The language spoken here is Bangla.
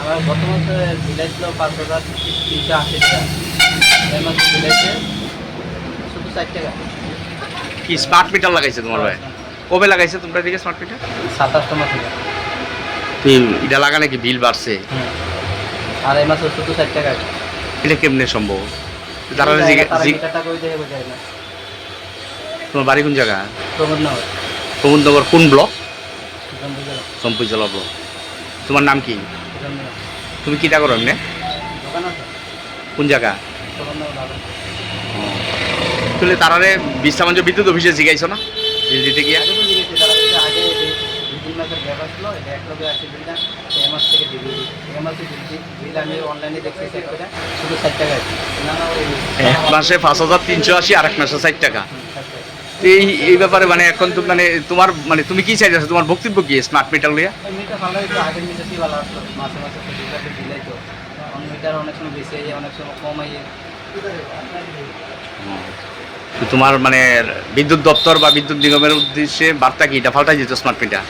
আমার গত মাসে বিলাই ছিল পাঁচ হাজার তিনশো আশি টাকা মাসে বিলাইছে শুধু ষাট টাকা। কি স্মার্ট মিটার লাগাইছে তোমার ভাই? কবে লাগাইছে তোমরা এদিকে স্মার্ট মিটার সাতাশটা মাসে এটা লাগালে কি বিল বাড়ছে? আর এই মাসে শুধু ষাট টাকা। এটা কেমনে সম্ভব? তারা তোমার বাড়ি কোন জায়গা? প্রমোদ নগর প্রবন্ধনগর কোন ব্লক? সম্পুজলা ব্লক। তোমার নাম কি? তুমি কিটা করো এমনি? কোন জায়গা? তাহলে তারারে বিশ্রামঞ্চ বিদ্যুৎ অফিসে জিগাইছো না। বিল দিতে গিয়া। দুই মাসের ব্যাপার ছিল এটা এক বিলটা মাস থেকে দিবি মাসে বিল আমি অনলাইনে দেখছি চেক করে শুধু ষাট টাকা আছে না না এক মাসে পাঁচ হাজার তিনশো আশি আর এক মাসে ষাট টাকা। তো এই এই ব্যাপারে মানে এখন তো মানে তোমার মানে তুমি কি চাইছো তোমার বক্তব্য কি স্মার্ট মিটার তো তোমার মানে বিদ্যুৎ দপ্তর বা বিদ্যুৎ নিগমের উদ্দেশ্যে বার্তা কি? এটা ফাল্টাই যেত স্মার্ট মিটার